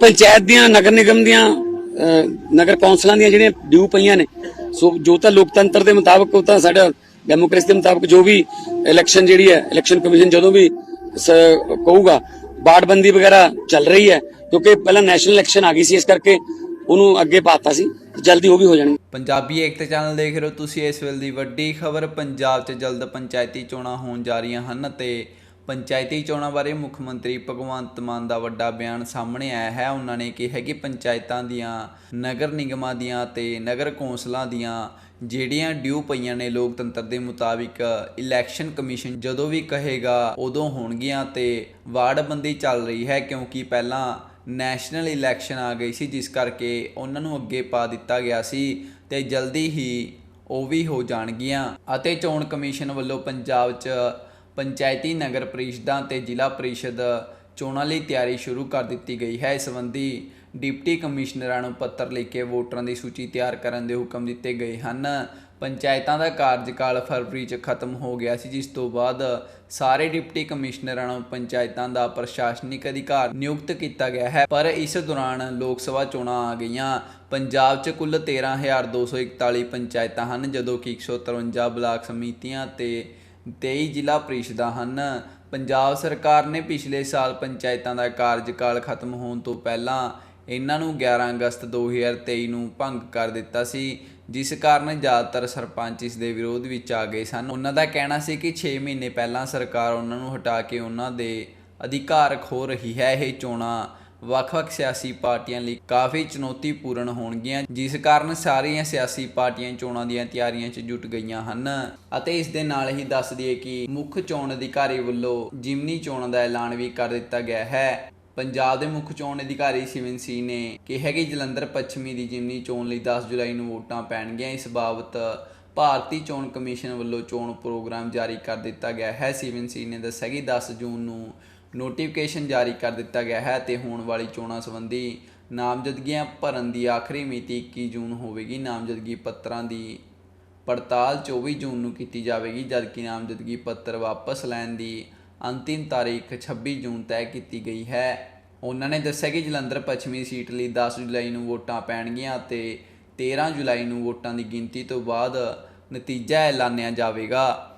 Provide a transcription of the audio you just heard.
ਪੰਚਾਇਤ ਦੀਆਂ, ਨਗਰ ਨਿਗਮ ਦੀਆਂ ਨਗਰ ਕੌਂਸਲਾਂ ਦੀਆਂ ਜਿਹੜੀਆਂ ਡਿਊ ਪਈਆਂ ਨੇ, ਸੋ ਜੋ ਤਾਂ ਲੋਕਤੰਤਰ ਦੇ ਮੁਤਾਬਕ, ਉਹ ਤਾਂ ਸਾਡਾ ਡੈਮੋਕ੍ਰੇਸੀ ਦੇ ਮੁਤਾਬਕ ਜੋ ਵੀ ਇਲੈਕਸ਼ਨ ਜਿਹੜੀ ਹੈ ਇਲੈਕਸ਼ਨ ਕਮਿਸ਼ਨ ਜਦੋਂ ਵੀ ਕਹੂਗਾ ਬਾੜਬੰਦੀ ਵਗੈਰਾ ਚੱਲ ਰਹੀ ਹੈ, ਕਿਉਂਕਿ ਪਹਿਲਾਂ ਨੈਸ਼ਨਲ ਇਲੈਕਸ਼ਨ ਆ ਗਈ ਸੀ, ਇਸ ਕਰਕੇ ਉਹਨੂੰ ਅੱਗੇ ਪਾਤਾ ਸੀ, ਜਲਦੀ ਉਹ ਵੀ ਹੋ ਜਾਣਗੇ। ਪੰਜਾਬੀ ਏਕਤਾ ਚੈਨਲ ਦੇਖ ਰਹੇ ਹੋ ਤੁਸੀਂ, ਇਸ ਵੇਲੇ ਦੀ ਵੱਡੀ ਖਬਰ, ਪੰਜਾਬ 'ਚ ਜਲਦ ਪੰਚਾਇਤੀ ਚੋਣਾਂ ਹੋਣ ਜਾ ਰਹੀਆਂ ਹਨ ਤੇ ਪੰਚਾਇਤੀ ਚੋਣਾਂ ਬਾਰੇ ਮੁੱਖ ਮੰਤਰੀ ਭਗਵੰਤ ਮਾਨ ਦਾ ਵੱਡਾ ਬਿਆਨ ਸਾਹਮਣੇ ਆਇਆ ਹੈ। ਉਹਨਾਂ ਨੇ ਕਿਹਾ ਕਿ ਪੰਚਾਇਤਾਂ ਦੀਆਂ, ਨਗਰ ਨਿਗਮਾਂ ਦੀਆਂ ਤੇ ਨਗਰ ਕੌਂਸਲਾਂ ਦੀਆਂ ਜਿਹੜੀਆਂ ਡਿਊ ਪਈਆਂ ਨੇ ਲੋਕਤੰਤਰ ਦੇ ਮੁਤਾਬਿਕ ਇਲੈਕਸ਼ਨ ਕਮਿਸ਼ਨ ਜਦੋਂ ਵੀ ਕਹੇਗਾ ਉਦੋਂ ਹੋਣਗੀਆਂ ਤੇ ਵਾਰਡਬੰਦੀ ਚੱਲ ਰਹੀ ਹੈ ਕਿਉਂਕਿ ਪਹਿਲਾਂ ਨੈਸ਼ਨਲ ਇਲੈਕਸ਼ਨ ਆ ਗਈ ਸੀ, ਜਿਸ ਕਰਕੇ ਉਹਨਾਂ ਨੂੰ ਅੱਗੇ ਪਾ ਦਿੱਤਾ ਗਿਆ ਸੀ ਤੇ ਜਲਦੀ ਹੀ ਉਹ ਵੀ ਹੋ ਜਾਣਗੀਆਂ। ਅਤੇ ਚੋਣ ਕਮਿਸ਼ਨ ਵੱਲੋਂ ਪੰਜਾਬ 'ਚ ਪੰਚਾਇਤੀ ਨਗਰ ਪ੍ਰੀਸ਼ਦਾਂ ਤੇ ਜ਼ਿਲ੍ਹਾ ਪ੍ਰੀਸ਼ਦ ਚੋਣਾਂ ਲਈ ਤਿਆਰੀ ਸ਼ੁਰੂ ਕਰ ਦਿੱਤੀ ਗਈ ਹੈ। ਇਸ ਸੰਬੰਧੀ ਡਿਪਟੀ ਕਮਿਸ਼ਨਰਾਂ ਨੂੰ ਪੱਤਰ ਲਿਖ ਕੇ ਵੋਟਰਾਂ ਦੀ ਸੂਚੀ ਤਿਆਰ ਕਰਨ ਦੇ ਹੁਕਮ ਦਿੱਤੇ ਗਏ ਹਨ। ਪੰਚਾਇਤਾਂ ਦਾ ਕਾਰਜਕਾਲ ਫਰਵਰੀ 'ਚ ਖਤਮ ਹੋ ਗਿਆ ਸੀ, ਜਿਸ ਤੋਂ ਬਾਅਦ ਸਾਰੇ ਡਿਪਟੀ ਕਮਿਸ਼ਨਰਾਂ ਨੂੰ ਪੰਚਾਇਤਾਂ ਦਾ ਪ੍ਰਸ਼ਾਸਨਿਕ ਅਧਿਕਾਰ ਨਿਯੁਕਤ ਕੀਤਾ ਗਿਆ ਹੈ। ਪਰ ਇਸ ਦੌਰਾਨ ਲੋਕ ਸਭਾ ਚੋਣਾਂ ਆ ਗਈਆਂ। ਪੰਜਾਬ 'ਚ ਕੁੱਲ 13241 ਪੰਚਾਇਤਾਂ ਹਨ, ਜਦੋਂ ਕਿ 153 ਬਲਾਕ ਸਮਿਤੀਆਂ ਤੇ 23 ਜ਼ਿਲ੍ਹਾ ਪ੍ਰੀਸ਼ਦਾਂ ਹਨ। ਪੰਜਾਬ ਸਰਕਾਰ ਨੇ ਪਿਛਲੇ ਸਾਲ ਪੰਚਾਇਤਾਂ ਦਾ ਕਾਰਜਕਾਲ ਖਤਮ ਹੋਣ ਤੋਂ ਪਹਿਲਾਂ ਇਹਨਾਂ ਨੂੰ 11 ਅਗਸਤ 2023 ਨੂੰ ਭੰਗ ਕਰ ਦਿੱਤਾ ਸੀ, ਜਿਸ ਕਾਰਨ ਜ਼ਿਆਦਾਤਰ ਸਰਪੰਚ ਇਸ ਦੇ ਵਿਰੋਧ ਵਿੱਚ ਆ ਗਏ ਸਨ। ਉਹਨਾਂ ਦਾ ਕਹਿਣਾ ਸੀ ਕਿ 6 ਮਹੀਨੇ ਪਹਿਲਾਂ ਸਰਕਾਰ ਉਹਨਾਂ ਨੂੰ ਹਟਾ ਕੇ ਉਹਨਾਂ ਦੇ ਅਧਿਕਾਰ ਖੋ ਰਹੀ ਹੈ। ਇਹ ਚੋਣਾਂ ਵੱਖ-ਵੱਖ ਸਿਆਸੀ ਪਾਰਟੀਆਂ ਲਈ ਕਾਫੀ ਚੁਣੌਤੀਪੂਰਨ ਹੋਣਗੀਆਂ, ਜਿਸ ਕਾਰਨ ਸਾਰੀਆਂ ਸਿਆਸੀ ਪਾਰਟੀਆਂ ਚੋਣਾਂ ਦੀਆਂ ਤਿਆਰੀਆਂ 'ਚ ਜੁਟ ਗਈਆਂ ਹਨ। ਅਤੇ ਇਸ ਦੇ ਨਾਲ ਹੀ ਦੱਸ ਦਈਏ ਕਿ ਮੁੱਖ ਚੋਣ ਅਧਿਕਾਰੀ ਵੱਲੋਂ ਜਿਮਨੀ ਚੋਣਾਂ ਦਾ ਐਲਾਨ ਵੀ ਕਰ ਦਿੱਤਾ ਗਿਆ ਹੈ। ਪੰਜਾਬ ਦੇ ਮੁੱਖ ਚੋਣ ਅਧਿਕਾਰੀ ਸਿਵਨ ਸੀ ਨੇ ਕਿਹਾ ਕਿ ਜਲੰਧਰ ਪੱਛਮੀ ਦੀ ਜਿਮਨੀ ਚੋਣ ਲਈ 10 ਜੁਲਾਈ ਨੂੰ ਵੋਟਾਂ ਪੈਣਗੀਆਂ। ਇਸ ਬਾਬਤ ਭਾਰਤੀ ਚੋਣ ਕਮਿਸ਼ਨ ਵੱਲੋਂ ਚੋਣ ਪ੍ਰੋਗਰਾਮ ਜਾਰੀ ਕਰ ਦਿੱਤਾ ਗਿਆ ਹੈ। ਸਿਵਨ ਸੀ ਨੇ ਦੱਸਿਆ ਕਿ 10 ਜੂਨ ਨੂੰ ਨੋਟੀਫਿਕੇਸ਼ਨ ਜਾਰੀ ਕਰ ਦਿੱਤਾ ਗਿਆ ਹੈ ਤੇ ਹੋਣ ਵਾਲੀ ਚੋਣਾਂ ਸੰਬੰਧੀ ਨਾਮਜ਼ਦਗੀਆਂ ਭਰਨ ਦੀ ਆਖਰੀ ਮਿਤੀ 21 ਜੂਨ ਹੋਵੇਗੀ। ਨਾਮਜ਼ਦਗੀ ਪੱਤਰਾਂ ਦੀ ਪੜਤਾਲ 24 ਜੂਨ ਨੂੰ ਕੀਤੀ ਜਾਵੇਗੀ, ਜਦਕਿ ਨਾਮਜ਼ਦਗੀ ਪੱਤਰ ਵਾਪਸ ਲੈਣ ਦੀ ਅੰਤਿਮ ਤਾਰੀਖ 26 ਜੂਨ ਤੈਅ ਕੀਤੀ ਗਈ ਹੈ। ਉਹਨਾਂ ਨੇ ਦੱਸਿਆ ਕਿ ਜਲੰਧਰ ਪੱਛਮੀ ਸੀਟ ਲਈ 10 ਜੁਲਾਈ ਨੂੰ ਵੋਟਾਂ ਪੈਣਗੀਆਂ ਤੇ 13 ਜੁਲਾਈ ਨੂੰ ਵੋਟਾਂ ਦੀ ਗਿਣਤੀ ਤੋਂ ਬਾਅਦ ਨਤੀਜਾ ਐਲਾਨਿਆ ਜਾਵੇਗਾ।